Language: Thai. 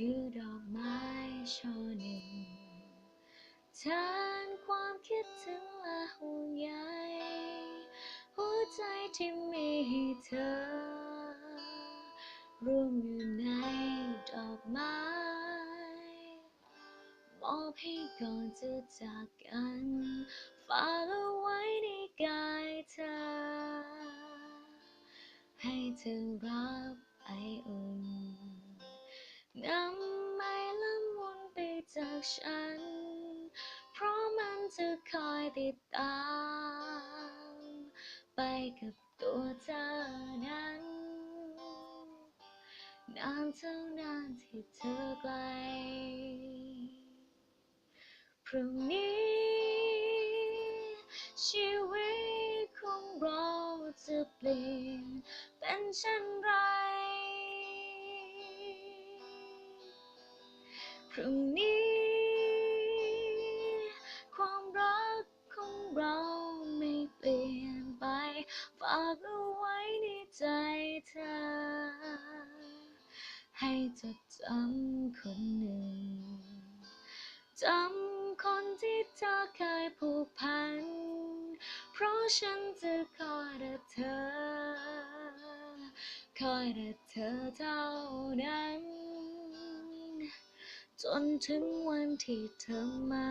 คือดอกไม้ช่อหนึ่งแทนความคิดถึงและห่วงใยหัวใจที่มีให้เธอรวมอยู่ในดอกไม้มอบให้ก่อนจะจากกันฝากเอาไว้ในกายเธอ ให้เธอรับไออุ่น นำไม้ละมุนไปจากฉัน เพราะมันจะคอยติดตาม ไปกับตัวเธอนั้นนานเท่านานที่เธอไกลพรุ่งนี้ ชีวิตของเราจะเปลี่ยน เป็นเช่นไร พรุ่งนี้ ความรักของเราไม่เปลี่ยนไป ฝากเอาไว้ในใจเธอ ให้จดจำคนหนึ่ง จำคนที่เธอเคยผูกพัน เพราะฉันจะคอยแต่เธอ คอยแต่เธอเท่านั้น จนถึงวันที่เธอมา